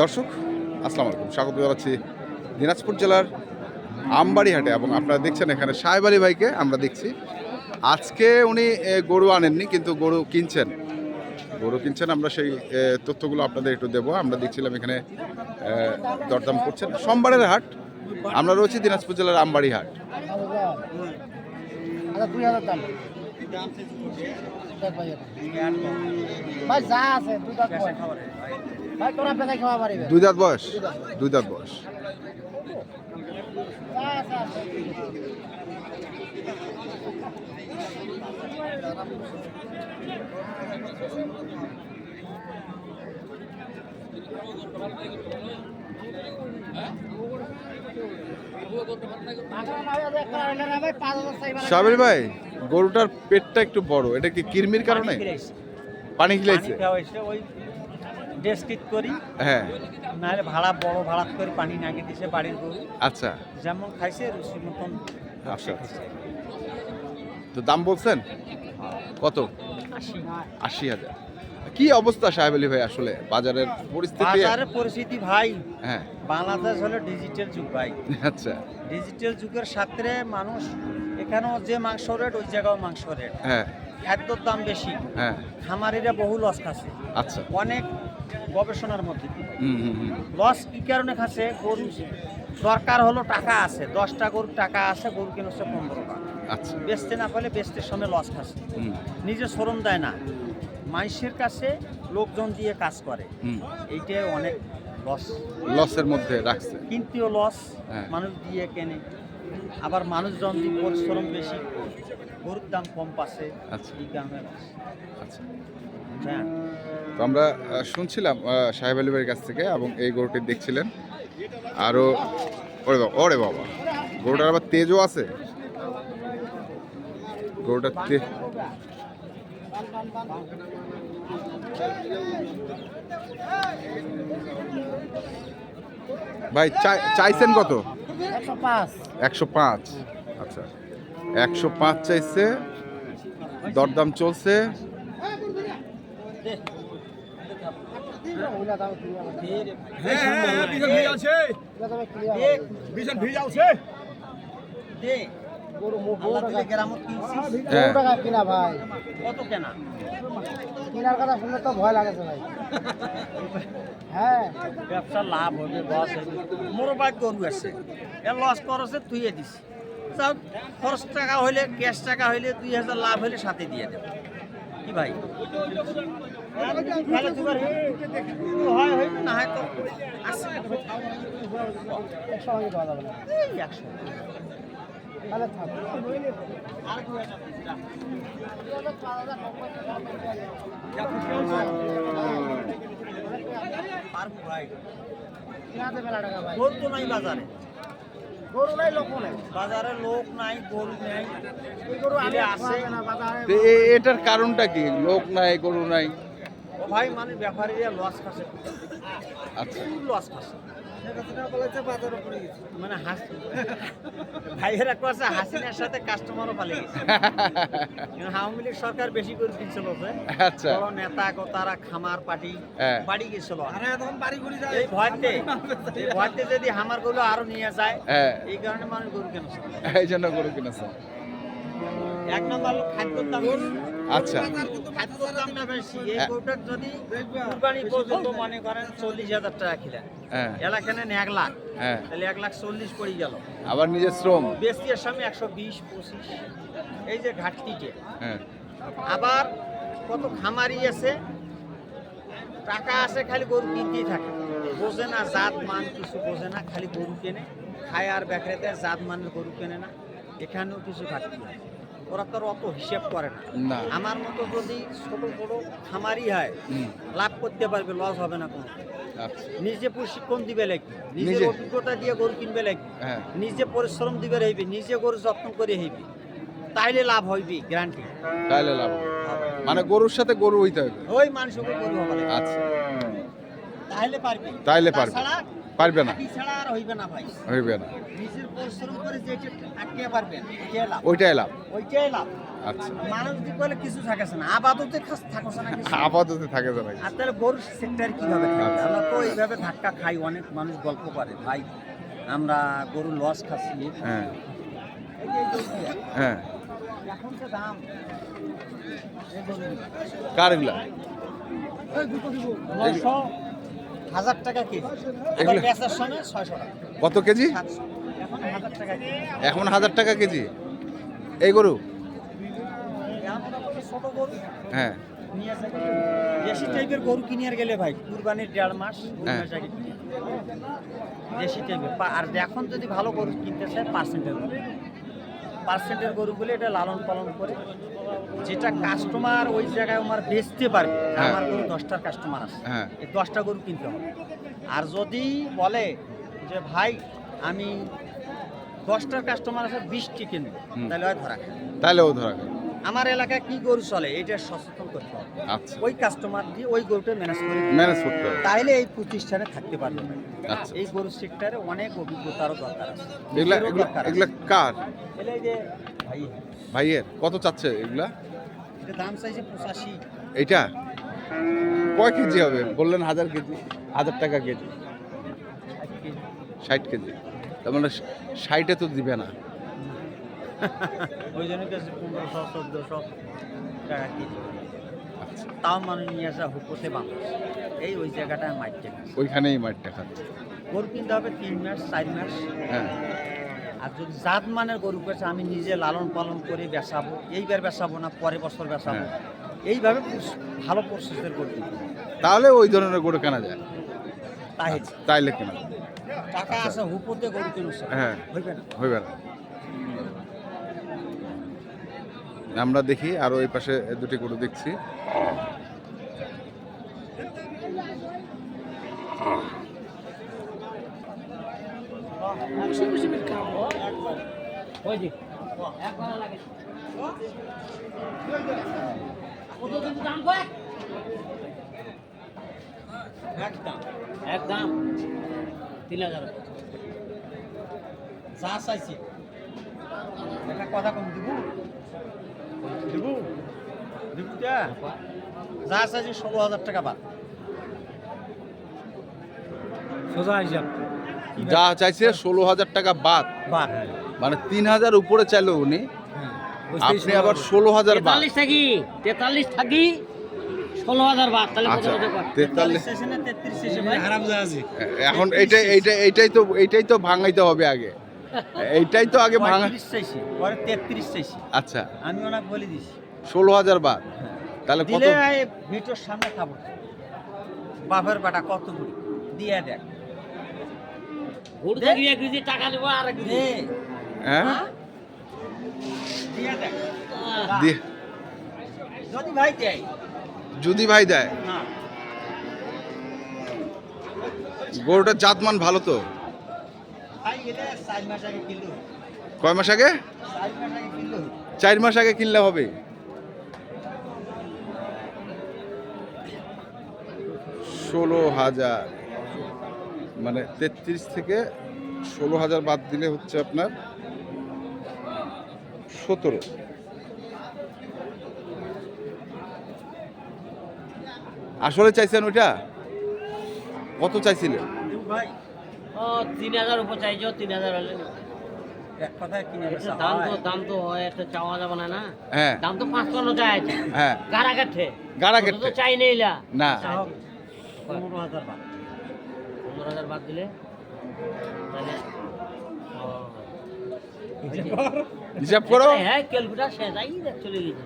দর্শক, আসসালামু আলাইকুম। স্বাগত জানাচ্ছি দিনাজপুর জেলার আমবাড়িহাটে এবং আপনারা দেখছেন এখানে সাহেব আলী ভাইকে আমরা দেখছি। আজকে উনি গরু আনেননি কিন্তু গরু কিনছেন। গরু কিনছেন, আমরা সেই তথ্যগুলো আপনাদের একটু দেবো। আমরা দেখছিলাম এখানে দরদাম করছেন। সোমবারের হাট, আমরা রয়েছি দিনাজপুর জেলার আমবাড়ি হাট আচ্ছা যা আছে দুই দাঁত বয়স। দুই দাঁত বয়স। সাবির ভাই গরুটার পেটটা একটু বড় এটা কি কিরমির কারণে পানি খিলাইছে ওই ডেস্কিট করি। হ্যাঁ। নাহলে ভাড়া বড় ভাড়া করে পানি নাগিয়ে দিছে বাড়ির গরু। আচ্ছা। যেমন খাইছে রুচি মতন আচ্ছা। তো দাম বলছেন? কত? আশি। আশি হাজার। কি অবস্থা সাহেব আলী ভাই আসলে? বাজারের পরিস্থিতি? বাজারের পরিস্থিতি ভাই হ্যাঁ। বাংলাদেশ হলো ডিজিটাল যুগ ভাই। আচ্ছা। ডিজিটাল যুগের সাথে মানুষ এখানেও যে মাংস রেট ওই জায়গাও মাংস রেট হ্যাঁ। খাদ্যর দাম বেশি। হ্যাঁ। খামারিরা বহু লস খাচ্ছে। আচ্ছা। অনেক গবেষণার মধ্যে। লস কি কারণে খাচ্ছে? গরু দরকার হলো টাকা আছে। দশটা গরুর টাকা আছে গরু কিনছে পনেরোটা আচ্ছা। বেচতে না পারলে বেচতে সময় লস খাচ্ছে। নিজে শ্রম দেয় না। মানুষের কাছে লোকজন দিয়ে কাজ করে। হুম। এইটাই অনেক লস লসের মধ্যে রাখছে। কিনতেও লস হ্যাঁ। মানুষ দিয়ে কেনে। আবার মানুষজন দিয়ে পরিশ্রম বেশি গরুর দাম কম পাচ্ছে আচ্ছা। এই কারণে loss। আচ্ছা। হ্যাঁ। তো আমরা শুনছিলাম সাহেব আলী ভাইয়ের কাছ থেকে এবং এই গরুটি দেখছিলেন। আরও ওরে বাবা ওরে বাবা গরুটার আবার তেজও আছে। গরুটার তে ভাই চাই- চাইছেন কত? একশো পাঁচ। আচ্ছা একশো পাঁচ চাইছে দরদাম চলছে ওইলা দামে কিনে আনো। ওইলা দামে কিনে আনো। দে গরু মো- আল্লাহ গরু দিলে টাকা- গ্রামত কিনছিস হ্যাঁ। গরু টাকা কিনা ভাই কত কেনা কেনার ভয় লাগেছে ভাই হ্যাঁ ব্যবসা লাভ হবে লস হবে মোর বাইক গরু আছে এ লস করছে তুইয়ে দিস যাও খরচ টাকা হইলে ক্যাশ টাকা হইলে দুই হাজার লাভ হইলে সাথে দিয়ে দেব কি ভাই গরু নাই বাজারে গরু নাই লোক নাই বাজারে লোক নাই গরু নাই গরু আসে এটার কারণটা কি? লোক নাই গরু নাই। ভাই মানে ব্যাপারীরা লস খাচ্ছে। আচ্ছা। খুব লস খাচ্ছে। মানে হাস। ভাইয়েরা করছে হাসিনার সাথে কাস্টমারও পালিয়ে গেছে। আওয়ামী লীগ সরকার বেশি করে দিচ্ছিল যে আচ্ছা। বড় নেতা গোতারা খামার পার্টি হ্যাঁ। বাড়ি গেছিল। এই ভয়তে এই ভয়তে যদি হামারগুলো আরও নিয়ে যায় হ্যাঁ। এই কারণে মানুষ গরু কেন এই জন্য গরু কিনেছে। এক নম্বর বেশি। আচ্ছা। চল্লিশ হাজার টাকা আবার নিজের শ্রম। একশো বিশ পঁচিশ এই যে ঘাটতিটে হ্যাঁ। আবার কত খামারি আছে টাকা আছে খালি গরু কিনতেই থাকে বোঝে না জাত মান কিছু বোঝে না খালি গরু কেনে খায় আর বেকরেতে জাত মানের গরু কেনে না এখানেও কিছু ঘাটতি হয় ওরা তো অত হিসেব করে না। আমার মতো যদি ছোট ছোট খামারি হয় লাভ করতে পারবে লস হবে না কোনো। আচ্ছা। নিজে প্রশিক্ষণ দিবে লাগবে নিজের নিজে? অভিজ্ঞতা দিয়ে গরু কিনবে লাগবে হ্যাঁ। নিজে পরিশ্রম দিবে হইবে নিজে গরু যত্ন করে হইবে। তাইলে লাভ হইবে গ্যারান্টি তাহলে লাভ মানে গরুর সাথে গরু হইতে হবে। ওই মানুষকে গরু হবে। আচ্ছা। তাই তাহলে পারবে। তাইলে পারবে। পারবে না? হইবে না না। ওইটাই লাভ। ওইটাই লাভ। আচ্ছা। মানুষ বলে কিছু থাকেছে না আপাতত থাকছে না কিছু। থাকে তো আর তাহলে গরুর সেক্টর কীভাবে? আচ্ছা। আমরা তো এইভাবে ধাক্কা খাই অনেক মানুষ গল্প করে ভাই আমরা গরু লস খাচ্ছি। হ্যাঁ। হ্যাঁ। এখন তো দাম। এই গরুগুলা। কার এগুলা নয়শো হাজার টাকা কেজি। এগুলো- বেচার সময় ছয়শো টাকা। কত কেজি? এখন হাজার টাকা কেজি। এই গরু? হ্যাঁ। দেশি টাইপের গরু কিনে আর গেলে ভাই কুরবানির দেড় মাস হ্যাঁ। মাস আগে দেশি টাইপের আর এখন যদি ভালো গরু কিনতে চায় পার্সেন্টের গরু পার্সেন্টের গরুগুলো এটা লালন পালন করে। যেটা কাস্টমার ওই জায়গায় আমার বেচতে পারবে হ্যাঁ। আমার গরু দশটার কাস্টমার আছে। হ্যাঁ। এই দশটা গরু কিনতে হবে। আর যদি বলে যে ভাই আমি দশটার কাস্টমার আছে বিশটি কিনবো। তাহলে হয় ধরা খায়। তাহলে ও ধরা আমার এলাকায় কি গরু চলে এটা সচেতন করতে হবে। আচ্ছা। ওই কাস্টমার দিয়ে ওই গরুটা ম্যানেজ করে ম্যানেজ করতে হবে। তাইলে এই প্রতিষ্ঠানে থাকতে পারবে আচ্ছা। এই গরু সেক্টরে অনেক অভিজ্ঞতারও দরকার আছে। এগুলা এগুলা দরকার এগুলা কার? এলে যে ভাই ভাইয়ের? কত চাচ্ছে এগুলা? এটা দাম চাইছে পঁচাশি। এইটা? কয় কেজি হবে? বললেন হাজার কেজি হাজার টাকা কেজি। ষাট কেজি। তার মানে ষাটে তো দিবে না। ওই জন্য কাছে পনেরোশো চোদ্দোশো টাকা কেজি। আচ্ছা। তাও মানুষ নিয়ে আসা হুকোতে বাংলা এই ওই জায়গাটায় মাইকে ওইখানেই মাঠটা খাচ্ছে গরু কিনতে হবে তিন মাস চার মাস। হ্যাঁ। আর যদি জাত মানের গরু পেয়েছে আমি নিজে লালন পালন করে বেচাবো। এইবার বেচাবো না পরের বছর বেচাবো। হ্যাঁ। এইভাবে ভালো প্রসেসের গরু কিনতে তাহলে ওই ধরনের গরু কেনা যায়? তাই। তাইলে কেনা টাকা আছে হুপোতে গরু কিনুছে হ্যাঁ। হইবে না। হইবে না। আমরা দেখি আর ওই পাশে দুটি গরু দেখছি। একদম। তিন হাজার। যা চাইছি। একটা কথা কম দিব। দিব দিব তা? যা চাইছি ষোলো হাজার টাকা বাদ। সোজা হিসাব যা চাইছে ষোলো হাজার টাকা বাদ। বাদ। মানে তিন হাজার উপরে চাইলো উনি। আপনি আবার ষোলো হাজার বাদ। থাকি তেতাল্লিশ থাকি ষোলো হাজার বাদ তাহলে আচ্ছা তেতাল্লিশ। এখন এইটাই এইটাই এইটাই তো এইটাই তো ভাঙাইতে হবে আগে। এইটাই তো আগে ভাঙা পঁয়ত্রিশ চাইছি পরে তেত্রিশ চাইছি। আচ্ছা। আমি ওনাকে বলে দিছি। ষোলো হাজার বাদ। তাহলে কত দিলে ভিটোর সামনে খাব বাপের বেটা কত দূর? দিয়ে দেখ। টাকা আর হ্যাঁ? দিয়ে দেখ। যদি ভাই দেয়। যদি ভাই দেয়। গরুটার জাতমান ভালো তো ভাই গেলে চার মাস আগে কিনলো কয় মাস আগে? চার মাস আগে কিনলো হবে। ষোলো হাজার। মানে তেত্রিশ থেকে ষোলো হাজার বাদ দিলে হচ্ছে আপনার সতেরো। আসলে চাইছেন ওইটা? কত চাইছিলেন? ভাই তিন হাজার উপর চাইছো তিন হাজার হলে এক কথায় কিনে দাম তো দাম তো হয় একটা চাওয়া যাবে না না? হ্যাঁ। দাম তো পাঁচ পান্ন চাই হ্যাঁ। গাড়া কাঠে। গাড়া তো চাই নেইলা না। পনেরো হাজার বাদ। পনেরো হাজার বাদ দিলে? তাহলে হিসাব করো। হ্যাঁ ক্যালকুলেটার শেষ চলে গেছে।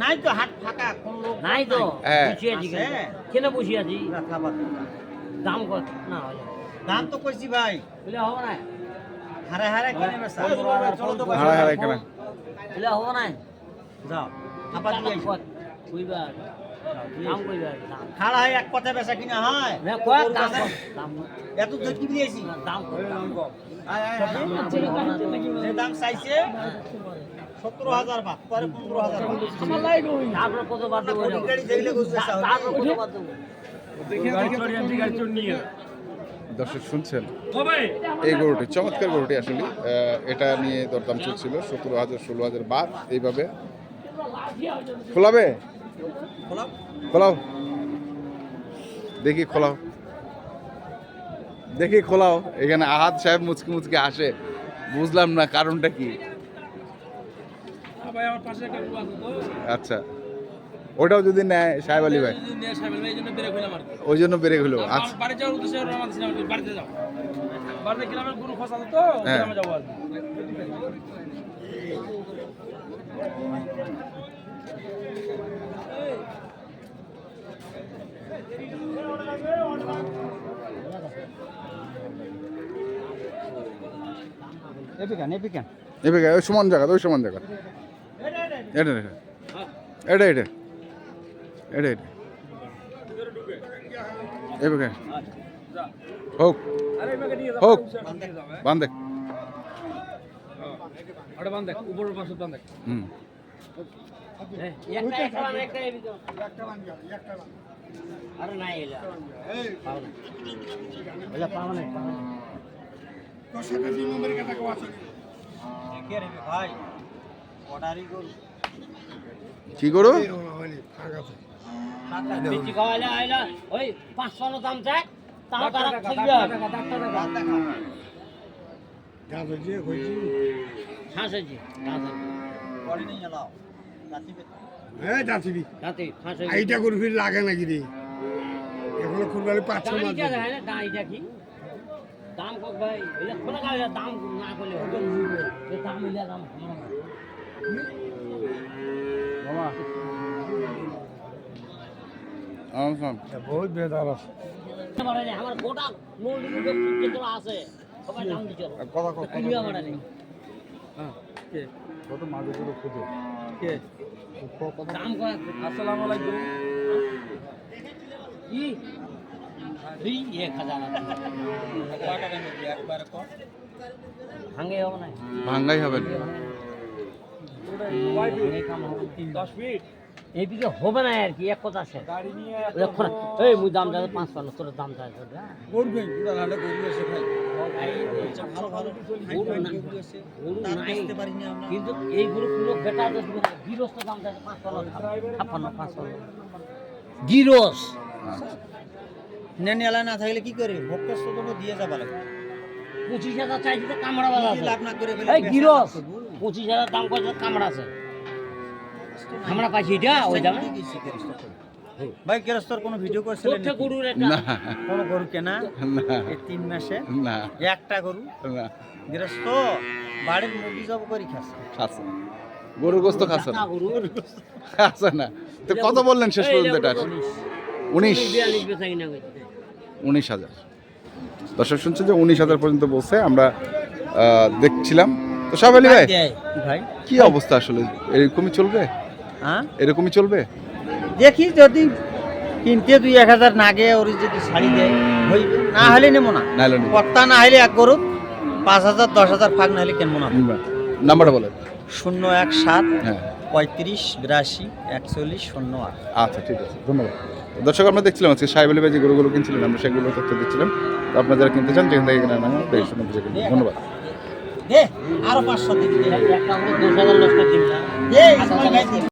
নাই তো হাট ফাঁকা কোন লোক নাই তো হ্যাঁ। আছি কেন আছি? দাম কত? না হলে দাম তো কইছি ভাই। বলে হবে না হারে হারে কিনে বেচা। হারাই হারাই কেনা। বলে হবে না যাও। আবার দিয়ে আইসো। কইবার দাম কইবার দাম। খাড়া হয় এক কথা বেচা কিনা হয়? না কয় দাম দাম এত দুধ কি দিয়েছি দাম কত? দাম কত? দাম চাইছে। সতেরো হাজার বাদ পরে পনেরো তারপরে কত বাদ দেবো? দর্শক শুনছেন? এই গরুটি চমৎকার গরুটি আসলে। এটা নিয়ে দরদাম চলছিল সতেরো হাজার ষোলো হাজার বাদ এইভাবে। খোলাবে? খোলাও। খোলাও। দেখি খোলাও। দেখি খোলাও। এখানে আহাত সাহেব মুচকি মুচকি আসে বুঝলাম না কারণটা কি ভাই আমার পাশে একটা গরু আছে তো আচ্ছা। ওটাও যদি নেয় সাহেব আলী ভাই? ওই জন্য বেড়ে হলো আচ্ছা। হ্যাঁ। এপিকান এপিকান এবার ওই সমান জায়গা ওই সমান জায়গা। এটা এটা এটা। এটা এটা। এটা এবার হোক। হোক। নিয়ে যাও। বান দেখ। হ্যাঁ। ওটা বান্ধ উপরের পাশে বান্ধ দেখ। হুম। একটা একটা বাদ, একটা এই ভিতর। আরে নাই। এলা পাও না এলা পাও না কে রে ভাই। অর্ডারই গরু। কি করো এইটা লাগে নাকি রে? এখনও কুরবানি পাঁচ কি দাম কত ভাই? দাম না করলে হবে। এ দাম মিলে দাম বহুত বেদার আছে আমার গোটা সবাই কথা কথা কত কে দাম করা আসসালামু আলাইকুম কি দুই এক হাজার হবে না ভাঙ্গাই হবে না এইদিকে হবে না আর কি এক কথা আছে। গাড়ি নিয়ে এখন এই মুই দাম যাবে পাঁচ পান্ন তোর যাবে কিন্তু এই গরু পুরো বেটা দেখবে না গিরস্ত দাম যাবে পাঁচ পান্ন ছাপ্পান্ন পাঁচ পান্ন। গিরস নেন না থাকলে কি করে? ভক্তস্ত তো দিয়ে যাবা লাগবে পঁচিশ হাজার চাইছি তো কামড়া লাভ না করে গিরস পঁচিশ হাজার দাম করছে কামড়া আছে। আমরা পাইছি এটা? ওই দামে? ভাই কেরস্তর কোনো ভিডিও করছিলেন গরুর না। কোনো গরু কেনা? না। এই তিন মাসে? না। একটা গরু? না। গৃহস্থ? বাড়ির মুরগি জব করে খাচ্ছে। খাচ্ছে। গরুর গোস্ত খাচ্ছে না। জাতা গরু? খাচ্ছে না। তো কত বললেন শেষ পর্যন্ত এটা? উনিশ। উনিশ। হাজার। দর্শক শুনছে যে উনিশ হাজার পর্যন্ত বলছে আমরা দেখছিলাম। তো সাহেব আলী ভাই? ভাই? কি অবস্থা আসলে? এরকমই চলবে? হ্যাঁ? এরকমই চলবে? দেখি যদি কিনতে দুই এক হাজার নাগে ওর যদি শাড়ি দেয় হইবে না হলে নেব না। কর্তা না হলে এক গরু পাঁচ হাজার দশ হাজার ফাঁক না হলে কিনবো না। নাম্বারটা বলেন। শূন্য এক সাত হ্যাঁ। পঁয়ত্রিশ বিরাশি একচল্লিশ শূন্য আট। আচ্ছা ঠিক আছে। ধন্যবাদ। দর্শক আমরা দেখছিলাম আজকে সাহেব আলী ভাই যে গরুগুলো কিনছিলেন আমরা সেগুলো তথ্য দিচ্ছিলাম। তো আপনারা যারা কিনতে চান যেখান থেকে। ধন্যবাদ। দে আরও পাঁচশো দিন দে একটা দশ হাজার